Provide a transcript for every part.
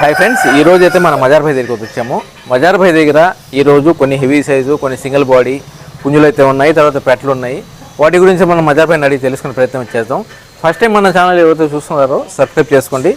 Hi friends ఈ రోజు అయితే మనం మజార్ భాయ్ దగ్గరికి వచ్చాము. మజార్ భాయ్ దగ్గర ఈ రోజు కొన్ని హెవీ సైజు కొన్ని సింగిల్ బాడీ పుంజులు అయితే ఉన్నాయి తర్వాత పెట్టలు ఉన్నాయి. వాటి గురించి మనం మజార్ భాయ్ అడిగి తెలుసుకునే ప్రయత్నం చేద్దాం. ఫస్ట్ టైం మన ఛానల్ ఎవరైతే చూస్తున్నారో సబ్స్క్రైబ్ చేసుకోండి.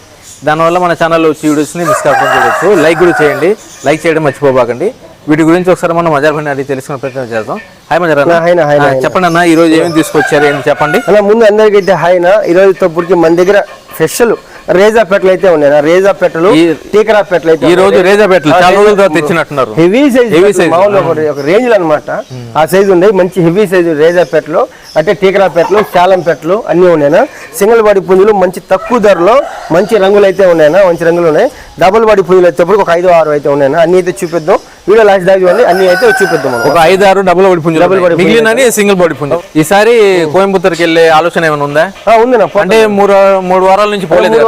దానివల్ల మన ఛానల్లో వచ్చి వీడియోస్ని మిస్ కాకుండా చూడొచ్చు. లైక్ కూడా చేయండి. లైక్ చేయడం మర్చిపోబాకండి. వీటి గురించి ఒకసారి మనం మజార్ భాయ్ అడిగి తెలుసుకునే ప్రయత్నం చేద్దాం. హాయ్ మజార్. హాయ్ నా, హాయ్ నా, చెప్పండి అన్న ఈ రోజు ఏమేమి తీసుకొచ్చారు ఏంటి చెప్పండి? అలా ముందు అందరికైతే హాయినా ఈరోజు తప్పుడుకి మన దగ్గర స్పెషల్ రేజా పెట్టలు అయితే ఉన్నాయి. రేజా పెట్టలు ఈ- టీకరా పెట్టలు అయితే ఈ రోజు రేజా పెట్టలు చాలా రోజుల తర్వాత తెచ్చినట్టున్నారు. Heavy size size. మామూలు ఒక రేంజ్ అనమాట ఆ సైజు ఉన్నాయి మంచి హెవీ సైజు రేజా పెట్టలు అంటే టీకరా పెట్టలు శాలం పెట్టలు అన్నీ ఉన్నాయన సింగిల్ బాడీ పుంజులు మంచి తక్కువ ధరలో మంచి రంగులు అయితే ఉన్నాయన మంచి రంగులు ఉన్నాయి. డబుల్ బాడీ పుంజులు అయితే ఒక ఐదు ఆరు అయితే ఉన్నాయన అన్ని అయితే చూపిద్దాం. వీడియో లాస్ట్ దాకా చూడండి. అన్ని అయితే చూపిద్దాం ఒక ఐదు ఆరు డబుల్ బాడీ పుంజు Double body మిగిలినని సింగిల్ బాడీ పుంజు ఈసారి కోయంబత్తూరుకి వెళ్ళే ఆలోచన ఏమైనా ఉందా? ఆ, ఉందినా అంటే మూడు మూడు వారాల నుంచి పోలేదు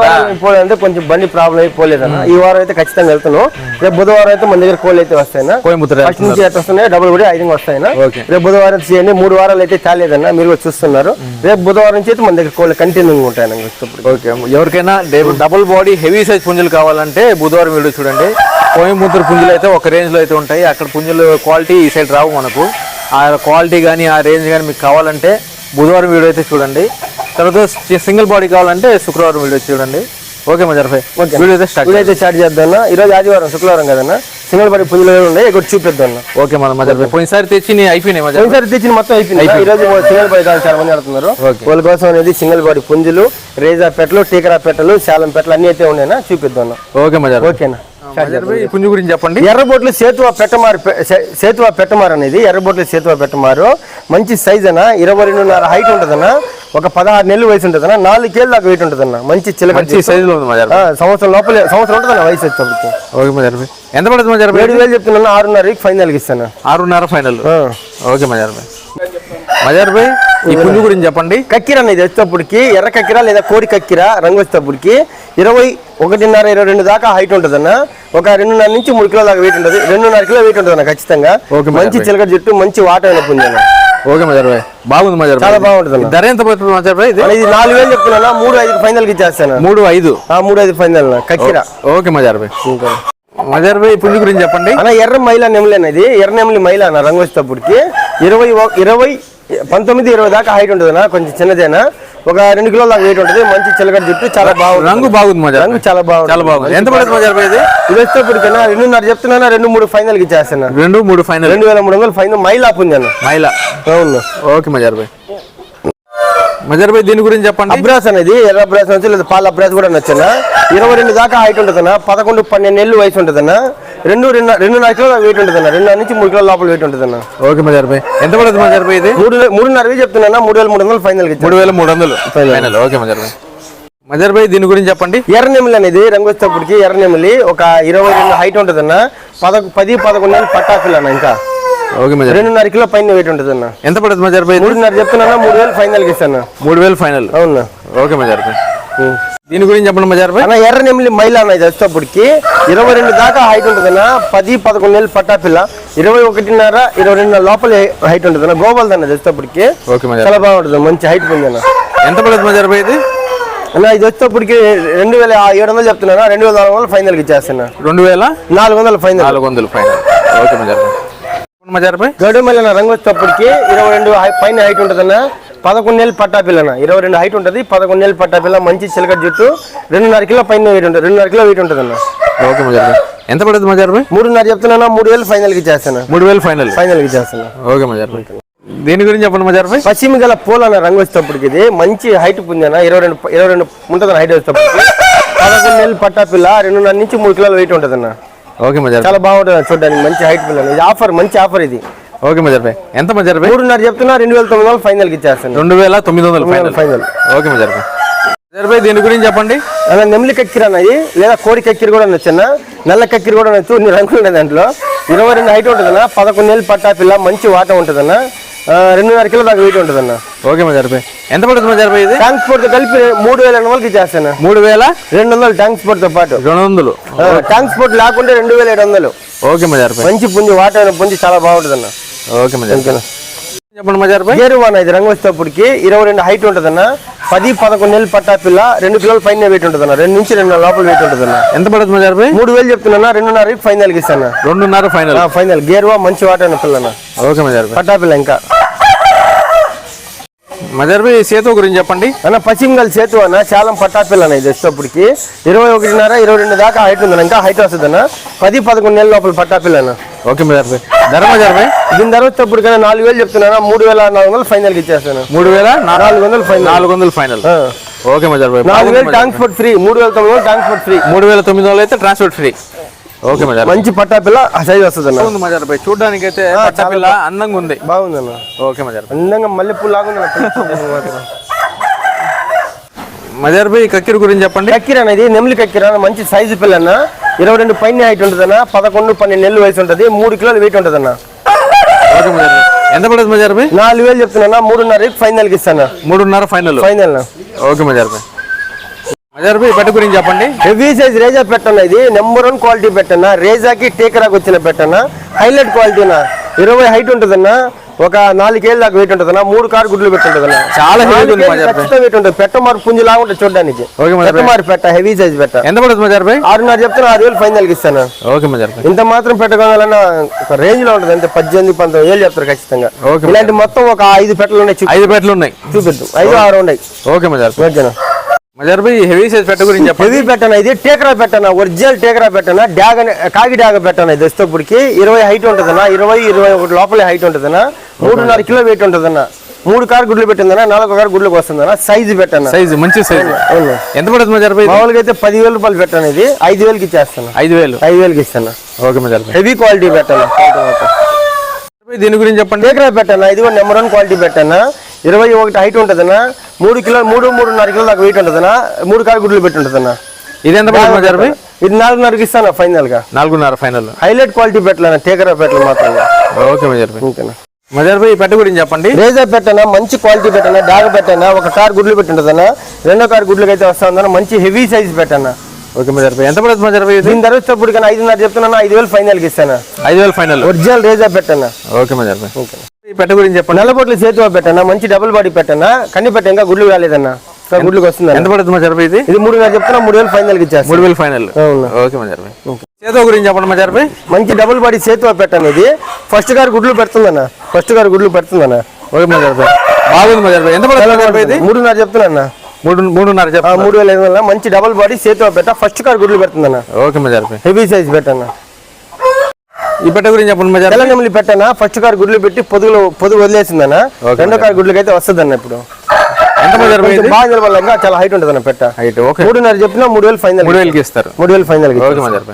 పోలేదంటే కొంచెం బండి ప్రాబ్లం అయిపోలేదన్న. ఈ వారం అయితే ఖచ్చితంగా వెళ్తున్నాం. రేపు బుధవారం అయితే మన దగ్గర కోళ్ళు అయితే వస్తాయినా కోయంబత్తూరు ఫస్ట్ నుంచి అయితే వస్తున్నాయి డబుల్ కూడా ఐదు వస్తాయినా ఓకే. రేపు బుధవారం చేయండి. మూడు వారాలు అయితే చాలేదన్న. మీరు కూడా చూస్తున్నారు. రేపు బుధవారం నుంచి అయితే మన దగ్గర కోళ్ళు కంటిన్యూ ఉంటాయి ఓకే. ఎవరికైనా డబుల్ బాడీ హెవీ సైజ్ పుంజులు కావాలంటే బుధవారం వీడియో చూడండి. కోయంబత్తూరు పుంజులు అయితే ఒక రేంజ్లో అయితే ఉంటాయి. అక్కడ పుంజులు క్వాలిటీ ఈ సైడ్ రావు మనకు. ఆ క్వాలిటీ కానీ ఆ రేంజ్ కానీ మీకు కావాలంటే బుధవారం వీడియో అయితే చూడండి. తర్వాత సింగిల్ బాడీ కావాలంటే శుక్రవారం వీడియో చూడండి. ఓకే మజర్ భాయ్ వీడియో అయితే స్టార్ట్ వీడియో అయితే స్టార్ట్ చేద్దాం ఈ రోజు ఆదివారం శుక్రవారం కదన్న. సింగల్ పడి పుంజులు ఉన్నాయి? ఇక్కడ చూపిద్దాం ఓకే మన మజర్ భాయ్ పోయినసారి తెచ్చి అయిపోయినాయి మజర్ పోయినసారి తెచ్చిన మొత్తం అయిపోయింది ఈ రోజు సింగల్ బాడీ కావాలి చాలా మంది ఆడుతున్నారు ఓకే. వాళ్ళ కోసం అనేది సింగల్ బాడీ పుంజులు రేజా పెట్టలు టీకరా పెట్టలు శాలం పెట్టలు అన్ని అయితే ఉన్నాయినా చూపిద్దాం ఓకే మజర్ ఓకేనా? పుంజు గురించి చెప్పండి. ఎర్రబొట్లు సేతువా పెట్టమారు సేతువా పెట్టమారు అనేది ఎర్రబొట్లు సేతువా పెట్టమారు. మంచి సైజ్ అన్న ఇరవై రెండున్నర హైట్ ఉంటుందన్న ఒక పదహారు నెలలు వయసు ఉంటుందన్న నాలుగేళ్ళు దాకా వెయిట్ ఉంటుందన్న మంచి చిలక మంచి సైజులో ఉంది సంవత్సరం లోపలే సంవత్సరం ఉంటుందన్న వయసు వచ్చేప్పటికి ఓకే మజర్ ఎంత పడుతుంది మజర్ ఏడు వేలు చెప్తున్నా ఆరున్నరకి ఫైనల్కి ఇస్తాను. ఆరున్నర ఫైనల్. ఓకే మజార్ మజార్ భాయ్ ఈ పుంజు గురించి చెప్పండి. కక్కిర అనేది వచ్చేటప్పటికి ఎర్ర కక్కిర లేదా కోడి కక్కిర రంగు వచ్చేటప్పటికి ఇరవై ఒకటిన్నర ఇరవై రెండు దాకా హైట్ ఉంటుందన్న. ఒక రెండున్నర నుంచి మూడు కిలో దాకా వెయిట్ ఉంటుంది. రెండున్నర కిలో వెయిట్ ఉంటుందన్న ఖచ్చితంగా. ఓకే, మంచి చిలక జుట్టు మంచి వాటర్ పుంజన ఓకే మజార్ భాయ్. బాగుంది మజార్ చాలా బాగుంటుంది ధర ఎంత పడుతుంది మజార్ భాయ్? ఇది అన్న, నాలుగు వేలు చెప్తున్నా మూడు ఐదు ఫైనల్కి ఇచ్చేస్తాను? మూడు ఐదు. ఆ మూడు ఐదు ఫైనల్ కక్కిర. ఓకే మజార్ భాయ్. మజార్ భాయ్ పుంజు గురించి చెప్పండి. అన్న ఎర్ర మైల నెమలి అనేది ఎర్ర నెమలి మైల అన్న రంగు వచ్చేటప్పటికి. ఇరవై ఇరవై పంతొమ్మిది ఇరవై దాకా హైట్ ఉంటుందన్న కొంచెం చిన్నదేనా? ఒక రెండు కిలోల దాకా వెయిట్ ఉంటుంది మంచి చిలకడ జుట్టు చాలా బాగుంటుంది రంగు బాగుంది మజార్ రంగు. చాలా బాగుంది. చాలా బాగుంది. ఎంత పడుతుంది మజార్ భాయ్ ఇది ఇది వచ్చేటప్పటికన్నా రెండున్నర చెప్తున్నా రెండు మూడు ఫైనల్కి ఇచ్చేస్తాను? రెండు మూడు ఫైనల్ రెండు వేల మూడు వందలు ఫైనల్ మైల్ ఉంది అన్న మైలా. అవును. ఓకే మజార్ భాయ్ మజార్ భాయ్ దీని గురించి చెప్పండి. అబ్రాస్ అనేది ఎర్ర అబ్రాస్ నుంచి లేదా పాల అబ్రాస్ కూడా నచ్చనా? ఇరవై రెండు దాకా హైట్ ఉంటుందన్న పదకొండు పన్నెండు నెలలు వయసు ఉంటుందన్న? రెండు రెండు రెండున్నర కిలో వెయిట్ ఉంటుందన్న. రెండున్నర నుంచి మూడు కిలో లోపల వెయిట్ ఉంటుందన్న. ఓకే మజార్ భాయ్ ఎంత పడుతుంది మజార్ భాయ్ ఇది? మూడు మూడున్నర వేలు చెప్తున్నా మూడు వేల మూడు వందలు ఫైనల్ మూడు వేల మూడు వందలు. ఫైనల్ ఓకే మజార్ భాయ్ మజార్ భాయ్ దీని గురించి చెప్పండి. ఎర్ర నెమలి అనేది రంగు వచ్చేటప్పటికి ఎర్ర నెమలి ఒక ఇరవై రెండు హైట్ ఉంటుందన్న. పద పది పదకొండు పట్టాకులు అన్న ఇంకా. ఓకే మజార్ రెండున్నర కిలో పైన వెయిట్ ఉంటుందన్న. ఎంత పడుతుంది మజార్ భాయ్? మూడున్నర చెప్తున్నా మూడు వేలు ఫైనల్ ఇస్తాను మూడు వేలు ఫైనల్ అవునా? ఓకే మజార్ భాయ్ దీని గురించి చెప్పండి మజార్ అన్న ఎర్ర నెమలి మైల అనేది వచ్చేటప్పటికి ఇరవై రెండు దాకా హైట్ ఉంటుందన్న. పది పదకొండు నెలలు పట్టాపిల్ల ఇరవై ఒకటిన్నర ఇరవై రెండు లోపల హైట్ ఉంటుందన్న. గోపాల్ అన్నది వచ్చేటప్పటికి చాలా బాగుంటుంది మంచి హైట్ పొందన్న ఎంత పడుతుంది మజార్ ఇది? అన్న ఇది వచ్చేటప్పటికి రెండు వేల ఏడు వందలు చెప్తున్నా రెండు వేల నాలుగు వందలు ఫైనల్కి ఇచ్చేస్తున్నా. రెండు వేల? నాలుగు వందలు ఫైనల్ నాలుగు వందలు ఫైనల్ ఓకే మజార్ భాయ్ మజార్ భాయ్ గడు మళ్ళీ రంగు వచ్చేటప్పటికి ఇరవై రెండు హై- పైన హైట్ ఉంటుందన్న. పదకొండు నెలలు పట్టాపిల్లన ఇరవై రెండు హైట్ ఉంటుంది పదకొండు నెలలు పట్టాపిల్ల మంచి చిలక జుట్టు రెండున్నర కిలో పైన వెయిట్ ఉంటుంది రెండున్నర కిలో వెయిట్ ఉంటుందన్న ఓకే మజార్ భాయ్ ఎంత పడుతుంది మజార్ భాయ్ మూడున్నర చెప్తున్నా మూడు వేలు ఫైనల్కి ఇచ్చేస్తాను మూడు వేలు ఫైనల్ ఫైనల్కి ఇచ్చేస్తాను ఓకే మజార్ భాయ్ దీని గురించి చెప్పండి మజార్ భాయ్ పశ్చిమ గల పూల అన్న రంగు వచ్చేటప్పటికి ఇది మంచి హైట్ పొందిన ఇరవై రెండు ఇరవై రెండు ఉంటుంది హైట్ వచ్చేటప్పటికి. పదకొండు నెలలు పట్టాపిల్ల రెండున్నర నుంచి మూడు కిలోల వెయిట్ ఉంటుంది అన్న. ఓకే మజార్ చాలా బాగుంటుంది చూడడానికి మంచి హైట్ పిల్ల ఇది ఆఫర్ మంచి ఆఫర్ ఇది. ఓకే మజార్ భాయ్. ఎంత మజార్ భాయ్? మూడున్నర చెప్తున్నా రెండు వేల తొమ్మిది వందలు ఫైనల్కి ఇచ్చేస్తాను. రెండు వేల తొమ్మిది వందలు ఫైనల్ ఫైనల్ ఓకే మజార్ భాయ్. మజార్ భాయ్ దీని గురించి చెప్పండి. అలా నెమిలి కక్కిరి అన్నది లేదా కోడి కక్కిరి కూడా నచ్చన్న నల్ల కక్కిరి కూడా నచ్చు ఇన్ని రంగులు ఉన్నాయి దాంట్లో. ఇరవై రెండు హైట్ ఉంటుందన్న పదకొండు నెలలు పట్టా పిల్ల మంచి వాట ఉంటుందన్న. రెండున్నర కిలో దాకా వెయిట్ ఉంటుందన్న. ఓకే మజార్ భాయ్. ఎంత పడుతుంది మజార్ భాయ్ ఇది? ట్రాన్స్పోర్ట్ కలిపి మూడు వేల ఎనిమిది వందలకి ఇచ్చేస్తాను. మూడు వేల? రెండు వందలు ట్రాన్స్పోర్ట్తో పాటు. రెండు వందలు. ట్రాన్స్పోర్ట్ లేకుంటే రెండు వేల ఏడు వందలు. ఓకే మజార్ భాయ్. మంచి పుంజి వాటర్ పుంజి చాలా బాగుంటుంది అన్న ఓకే మజార్ భాయ్. చెప్పండి మజార్ భాయ్. గేరు వన్ ఇది రంగు వచ్చేటప్పటికి ఇరవై రెండు హైట్ ఉంటుందన్న. పది పదకొండు నెలలు పట్టా పిల్ల రెండు కిలోల పైన వెయిట్ ఉంటుందన్న. రెండు నుంచి రెండు లోపల వెయిట్ ఉంటుందన్న. ఎంత పడుతుంది మజార్ భాయ్? మూడు వేలు చెప్తున్నా రెండున్నర ఫైనల్ ఇస్తాను? రెండున్నర ఫైనల్ ఫైనల్ గేరువా మంచి వాటర్ పిల్లన ఓకే మజార్ భాయ్. పట్టా పిల్ల ఇంకా. భాయ్ సేతు గురించి చెప్పండి. అన్న పశ్చిమగల్ సేతు అన్న చాలా పట్టా పిల్ల అన్న ఇది వచ్చేటప్పటికి ఇరవై ఒకటిన్నర ఇరవై రెండు దాకా హైట్ ఉందన్న ఇంకా హైట్ వస్తుందన్న పది పదకొండు నెలల లోపల పట్టా పిల్ల అన్న. ఓకే మజార్ భాయ్ ధర మజార్ భాయ్ దీని ధర వచ్చేటప్పటికైనా నాలుగు వేలు చెప్తున్నా మూడు వేల నాలుగు వందలు ఫైనల్ ఇచ్చేస్తాను. మూడు వేల నాలుగు వందలు ఫైనల్. నాలుగు వందలు ఫైనల్. ఓకే మజార్ భాయ్ నాలుగు వేలు ట్రాన్స్పోర్ట్ ఫ్రీ మూడు వేల తొమ్మిది వందలు ట్రాన్స్పోర్ట్ ఫ్రీ. మూడు వేల తొమ్మిది వందలు అయితే ట్రాన్స్పోర్ట్ ఫ్రీ. ఓకే మంచి పట్టా పిల్ల ఆ సైజ్ వస్తుంది అన్న. మజార్ భాయ్. చూడడానికి అయితే పిల్ల అందంగా ఉంది బాగుందన్న. ఓకే మజార్ అందంగా మల్లెపూలు లాగుంది అన్న పిల్ల. మజార్ భాయ్ కక్కిరి గురించి చెప్పండి. కక్కిర అనేది నెమిలి కక్కిర మంచి సైజు పిల్లన్న ఇరవై రెండు పైన హైట్ ఉంటుందన్న పదకొండు పన్నెండు నెలలు వయసు ఉంటుంది మూడు కిలోలు వెయిట్ మజార్ భాయ్. ఎంత పడుతుంది మజార్ భాయ్? నాలుగు వేలు చెప్తున్నా మూడున్నర ఫైనల్కి ఇస్తాను? మూడున్నర ఫైనల్ ఫైనల్ ఓకే మజార్ భాయ్. మజార్ భాయ్ బట్ట గురించి చెప్పండి. హెవీ సైజ్ రేజా పెట్టన్న ఇది. నెంబర్ వన్ క్వాలిటీ పెట్టన్న. రేజాకి టేకరాకి వచ్చిన పెట్టన్న. హైలైట్ క్వాలిటీనా ఇరవై హైట్ ఉంటుందన్న. ఒక నాలుగేళ్ళ దాకా వెయిట్ ఉంటుందన్న. మూడు కారు గుడ్లు పెట్టుంటుందన్న చాలా. ఖచ్చితంగా వెయిట్ ఉంటుంది. పెట్టమారు పుంజు లాగా ఉంటుంది చూడడానికి. భాయ్ పెట్టమారు పెట్ట హెవీ సైజ్ పెట్ట ఎంత పడుతుంది మజార్ భాయ్ ఆరున్నర చెప్తున్నా ఆరు వేలు ఫైనల్ ఇస్తాను. ఓకే మజార్ ఇంత మాత్రం పెట్టగలన్నా ఒక రేంజ్లో ఉంటుంది. అంటే పద్దెనిమిది పంతొమ్మిది వేలు చెప్తారు ఖచ్చితంగా. ఇలాంటి మొత్తం ఒక ఐదు పెట్టలు ఉన్నాయి. ఐదు పెట్టలు ఉన్నాయి. చూపిద్దాం. ఐదు ఆరు ఉన్నాయి. ఓకే మజార్ ఓకేనా? మజార్ భాయ్ హెవీ సైజ్ పెట్ట గురించి హెవీ పెట్టన ఇది? టేకరా పెట్టన? ఒరిజినల్ టేకరా పెట్టన? డ్యాగ్ కాకి డ్యాగ పెట్టన ఇది వచ్చేటప్పటికి ఇరవై హైట్ ఉంటుందన్న? ఇరవై ఇరవై ఒకటి లోపల హైట్ ఉంటుందన్న? మూడున్నర కిలో వెయిట్ ఉంటుందన్న? మూడు కారు గుడ్లు పెట్టిందన్న? నాలుగు కారు గుడ్లకు వస్తుందన్న? సైజు పెట్టన? సైజ్ మంచి సైజ్. ఎంత పడుతుంది మజార్ భాయ్ మామూలుగా అయితే పదివేల రూపాయలు పెట్టాను ఇది? ఐదు వేలకి ఇచ్చేస్తాను ఐదు వేలు. ఐదు వేలకి ఇస్తాను ఓకే మజార్ హెవీ క్వాలిటీ పెట్టాను? దీని గురించి చెప్పండి. టేకరా పెట్టాను? ఇది కూడా నెంబర్ వన్ క్వాలిటీ పెట్టాను? ఇరవై ఒకటి హైట్ ఉంటుందన్న? మూడు కిలో మూడు మూడున్నర కిలో దాకా వెయిట్ ఉంటుందన్న. మూడు కారు గుడ్లు పెట్టి ఉంటుందన్న ఇది ఎంత పడుతుంది ఇది నాలుగున్నరకి ఇస్తాను ఫైనల్గా నాలుగున్నర ఫైనల్. హైలైట్ క్వాలిటీ పెట్టలేను? టేకరా పెట్టలు మాత్రం ఓకే మజార్ ఓకేనా మజార్ భాయ్ పెట్ట గురించి చెప్పండి. రేజా పెట్టనా? మంచి క్వాలిటీ పెట్టనా? డాగ పెట్టనా? ఒక కార్ గుడ్లు పెట్టి ఉంటుందన్నా రెండో కార్ గుడ్లకి అయితే వస్తా ఉందన్న మంచి హెవీ సైజ్ పెట్టనా? ఓకే మజార్ భాయ్ ఎంత పడుతుంది మజార్ భాయ్ దీని ధర వచ్చేప్పుడు కానీ ఐదున్నర చెప్తున్నా ఐదు వేలు ఫైనల్కి ఇస్తాను? ఐదు వేలు ఫైనల్. ఒరిజినల్ రేజా పెట్టనా? ఓకే మజార్ భాయ్ ఈ పెట్ట గురించి చెప్పండి. నల్లబొట్లు చేతిలో పెట్టనా? మంచి డబుల్ బాడీ పెట్టనా? కన్ని పెట్ట ఇంకా గుడ్లు కాలేదన్నా? ఇంకా గుడ్లకు వస్తుందన్న? ఎంత పడుతుంది భాయ్ ఇది? ఇది మూడున్నర చెప్తున్నా మూడు వేలు ఫైనల్కి ఇచ్చేస్తాను మూడు వేలు ఫైనల్ ఓకే భాయ్ చేతో గురించి చెప్పండి మజార్ భాయ్ మంచి డబుల్ బాడీ చేతిలో పెట్టాను ఇది? ఫస్ట్ కార్ గుడ్లు పెడుతుందన్న? ఫస్ట్ కార్ గుడ్లు పెడుతుందన్న? ఓకే భాయ్ బాగుంది భాయ్ ఎంత పడుతుంది మూడున్నర చెప్తున్నా మూడు మూడున్నర మూడు వేల ఐదు వందల మంచి డబుల్ బాడీ చేతిలో పెట్ట ఫస్ట్ కార్ గుడ్లు పెడుతుందన్న. ఓకే మజార్ భాయ్ హెవీ సైజ్ పెట్టన్నా. ఈ పెట్ట గురించి చెప్పండి భాయ్ తెలంగాణలో పెట్టానా? ఫస్ట్ కార్ గుడ్లు పెట్టి పొదుగులో పొదుగు వదిలేసిందన్న? ఓకే రెండో కార్ గుడ్లకి అయితే ఇప్పుడు. భాయ్ కొంచెం ఇది బాగా నిలబడాలి ఇంకా చాలా హైట్ ఉంటుందన్న పెట్ట. Height okay. మూడున్నర చెప్పినా మూడు వేలు ఫైనల్ మూడు వేలకి ఇస్తారు మూడు వేలు ఫైనల్ ఓకే మజార్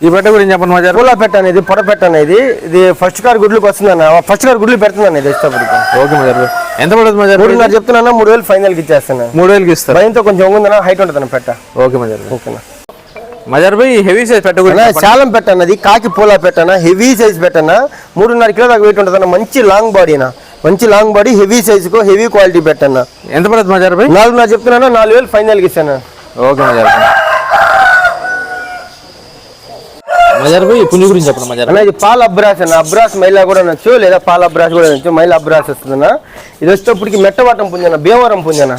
ఈ పెట్ట గురించి చెప్పండి మజార్? పూల పెట్ట అనేది పొడ పెట్ట అనేది ఇది ఫస్ట్ కార్ గుడ్లకు వస్తుందన్న. ఫస్ట్ కార్ గుడ్లు పెడుతుందన్న ఇది వచ్చేటప్పటికి ఓకే మజార్. ఎంత పడుతుంది మజార్ మూడున్నర చెప్తున్నా మూడు వేలు ఫైనల్కి ఇచ్చేస్తాను. మూడు వేలకి ఇస్తారు. భయంతో కొంచెం ఉందన్న హైట్ ఉంటుందన్న పెట్ట. ఓకే మజార్. ఓకేనా? భాయ్ హెవీ సైజ్ పెట్ట గురించి అన్న, శాలం పెట్టన్నది కాకి పూల పెట్టన హెవీ సైజ్ పెట్టన? మూడున్నర కిలో దాకా వెయిట్ ఉంటుందన్న మంచి లాంగ్ బాడీనా మంచి లాంగ్ బాడీ హెవీ సైజుకు హెవీ క్వాలిటీ పెట్టన్న ఎంత పడుతుంది మజార్ భాయ్ నాలుగున్నర చెప్తున్నా నాలుగు వేలు ఫైనల్కి ఇస్తాను. ఓకే మజార్ భాయ్ మజార్ భాయ్ పుంజు గురించి చెప్పండి మజార్ ఇది పాల అబ్రాస్ అన్న. అబ్రాస్ మైలా కూడా నచ్చు లేదా పాల అబ్రాస్ కూడా నచ్చు మైలా అబ్రాస్ వస్తుందన్న. ఇది వచ్చేటప్పటికి మెట్టవాటం పుంజన భీమవరం పుంజన?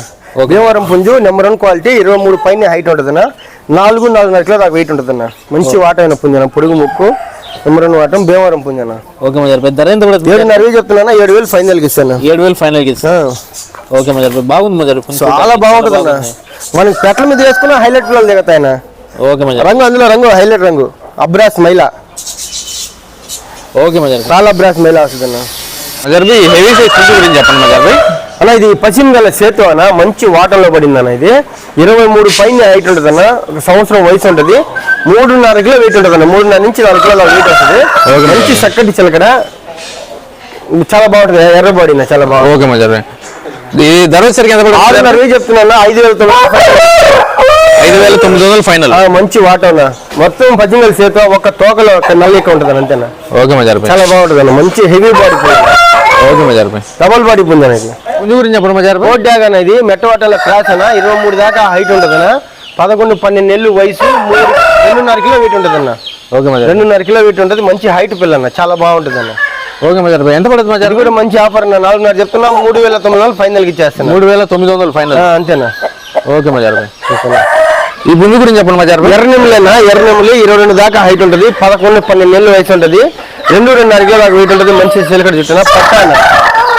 భీమవరం పుంజు నెంబర్ వన్ క్వాలిటీ ఇరవై మూడు పైన హైట్ ఉంటుందన్న. నాలుగు నాలుగున్నర కిలో దాకా వెయిట్ ఉంటుందన్న. మంచి వాటమైన పుంజన? పొడుగు ముక్కు వన్ వాటం భీమవరం పుంజన? ఓకే మజార్ భాయ్ ధర ఎంత ఏడున్నర వేలు చెప్తున్నా ఏడు వేలు ఫైనల్కి ఇస్తాను? ఏడు వేలు ఫైనల్కి ఆ, ఓకే మజార్ బాగుంది మజార్ చాలా బాగుంటుంది అన్న మనం పెట్టల మీద వేసుకున్న హైలైట్ పిల్లలు దిగుతాయన ఓకే మజార్ రంగు అందులో రంగు హైలైట్ రంగు. అబ్రాస్ మైలా. ఓకే మజార్ చాలా అబ్రాస్ మైలా వస్తుందన్న. మజార్ భాయ్ హెవీ సైజ్ గురించి చెప్పండి మజార్ అన్న ఇది పశ్చిమ గల సేతు అన్న. మంచి వాటర్లో పడింది అన్న ఇది. ఇరవై మూడు పైన హైట్ ఉంటుంది అన్న ఒక సంవత్సరం వయసు ఉంటుంది. మూడున్నర కిలో వెయిట్ ఉంటుంది అన్న మూడున్నర నుంచి నాలుగు కిలో వెయిట్ వస్తుంది. మంచి చక్కటి చిలకడ. చాలా బాగుంటుంది. ఎర్రబడి చాలా బాగుంది ఓకే ఇది ధర వచ్చేసరికి ఎంత ఆరున్నర వేలు చెప్తున్నా ఐదు వేల ఐదు వేల తొమ్మిది వందలు ఫైనల్ మంచి వాటర్ అన్న. మొత్తం గల సేతు ఒక తోకలో ఒక నల్లి ఎక్కువ ఉంటుంది అంతేనా? ఓకే చాలా బాగుంటుంది మంచి హెవీ బాడీ ఓకే మజార్ భాయ్ డబల్ బాడీ పుంజు అనేది. పుంజు గురించి చెప్పండి మజార్ భాయ్ రోడ్ డ్యాగ్ అనేది మెట్టవాటల క్రాస్ అన్న ఇరవై మూడు దాకా హైట్ ఉంటుంది అన్న పదకొండు పన్నెండు నెలలు వయసు మూడు రెండున్నర కిలో వెయిట్ ఉంటుంది అన్న ఓకే మజార్ రెండున్నర కిలో వెయిట్ ఉంటుంది మంచి హైట్ పిల్ల అన్న చాలా బాగుంటుంది అన్న ఓకే మజార్ ఎంత పడుతుంది మజార్ కూడా మంచి ఆఫర్ అన్న నాలుగున్నర చెప్తున్నా మూడు వేల తొమ్మిది వందలు ఫైనల్కి ఇచ్చేస్తున్నా. మూడు వేల తొమ్మిది వందలు ఫైనల్. అంతేనా? ఓకే మజార్ భాయ్ ఈ పుంజు గురించి చెప్పండి మజార్ భాయ్ ఎర్రనెమ్ములేనా ఎర్రనెమ్ములు ఇరవై రెండు దాకా హైట్ ఉంటుంది పదకొండు పన్నెండు నెలలు వయసు ఉంటుంది రెండు రెండున్నర కిలో దాకా వెయిట్ ఉంటుంది మంచి సిలికడ చుట్టూ పట్టాన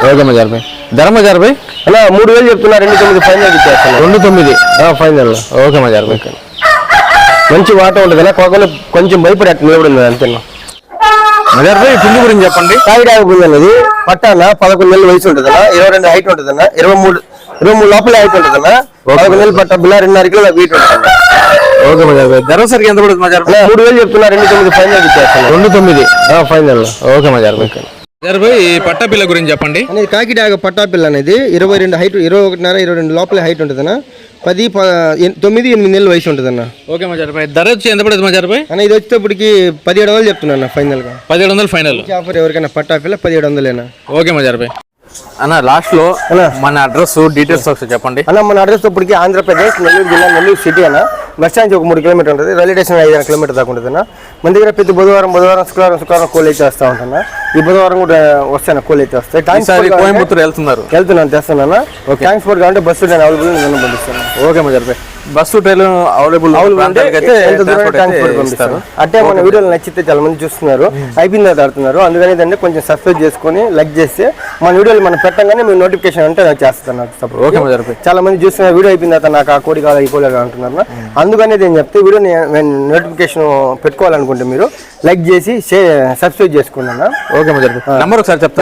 ఓకే మజార్ భాయ్. ధర మజార్ భాయ్? అలా మూడు వేలు చెప్తున్నా రెండు తొమ్మిది ఫైనల్ ఇచ్చేస్తాను. రెండు తొమ్మిది. ఫైనల్ ఓకే మజార్ భాయ్. మంచి వాట ఉంటుంది అలా కాకుండా కొంచెం భయపడి అట్లా నిలబడింది అంతేనా? ఈ పుంజు గురించి చెప్పండి. కాగిడాకు పుంజు అనేది పట్టాన? పదకొండు నెలలు వయసు ఉంటుంది అన్న ఇరవై రెండు హైట్ ఉంటుంది అన్న ఇరవై మూడు ఇరవై మూడు లోపల హైట్ ఉంటుంది అన్న పదకొండు నెలలు పట్ట బిల్ల రెండున్నర కిలో వెయిట్ ఉంటుంది ఓకే మజార్ ధర సరికి ఎంత పడుతుంది మజార్ భాయ్ అలా మూడు వేలు చెప్తున్నా రెండు తొమ్మిది ఫైనల్ ఇచ్చేస్తాను రెండు తొమ్మిది. ఫైనల్. ఓకే మజార్ భాయ్ ఈ పట్టా పిల్ల గురించి చెప్పండి. అనేది కాకిడాగ పట్టాపిల్ల అనేది ఇరవై రెండు హైట్ ఇరవై ఒకటిన్నర ఇరవై రెండు లోపల హైట్ ఉంటుందన్న. పది తొమ్మిది ఎనిమిది నెలల వయసు ఉంటుందన్న. ఓకే మజార్ భాయ్ ధర వచ్చి ఎంత పడుతుంది మజార్ భాయ్ అన్న ఇది వచ్చేటప్పటికి పదిహేడు వందలు చెప్తున్నా ఫైనల్గా. పదిహేడు వందలు ఫైనల్. ఆఫర్ ఎవరికైనా పట్టాపిల్ల పదిహేడు వందలేనా? ఓకే మజార్ భాయ్ అన్న లాస్ట్లో. మన అడ్రస్ డీటెయిల్స్ ఒకసారి చెప్పండి. అన్న మన అడ్రస్ ఇప్పటికి ఆంధ్రప్రదేశ్ నెల్లూరు జిల్లా నెల్లూరు సిటీ అన్న. బస్ స్టాండ్ ఒక మూడు కిలోమీటర్ ఉంటుంది. రైల్వే స్టేషన్ ఐదు కిలోమీటర్ దాకా ఉంటుంది అన్న. మన దగ్గర ప్రతి బుధవారం బుధవారం శుక్రవారం శుక్రవారం కోల్ అయితే వస్తూ ఉంటాను ఈ బుధవారం కూడా వస్తాను కోల్ అయితే వస్తాయి. ఈసారి కోయంబత్తూరు వెళ్తున్నారు. వెళ్తున్నాను తెస్తున్నాను థ్యాంక్స్ ఫర్ కావాలంటే బస్సు నేను అవైలబుల్ నేను పంపిస్తాను. ఓకే మజార్ భాయ్ బస్సు ట్రైన్ అవైలబుల్ అంటే మన వీడియోలు నచ్చితే చాలా మంది చూస్తున్నారు. అయిపోయింది ఆడుతున్నారు. అందుకని ఏంటంటే కొంచెం సబ్స్క్రైబ్ చేసుకొని లైక్ చేస్తే మన వీడియోలు మనం పెట్టగానే మీరు నోటిఫికేషన్ అంటే నాకు చేస్తాను నాకు support. ఓకే మజార్ భాయ్ చాలా మంది చూస్తున్నారు వీడియో అయిపోయిన తర్వాత నాకు ఆ కోడి ఈ కోడి కావాలి అంటున్నారు. అందుకనే నేను చెప్తే వీడియో నోటిఫికేషన్ పెట్టుకోవాలనుకుంటే మీరు లైక్ చేసి సబ్స్క్రైబ్ చేసుకున్నాను ఓకే నంబర్ ఒకసారి చెప్తారా?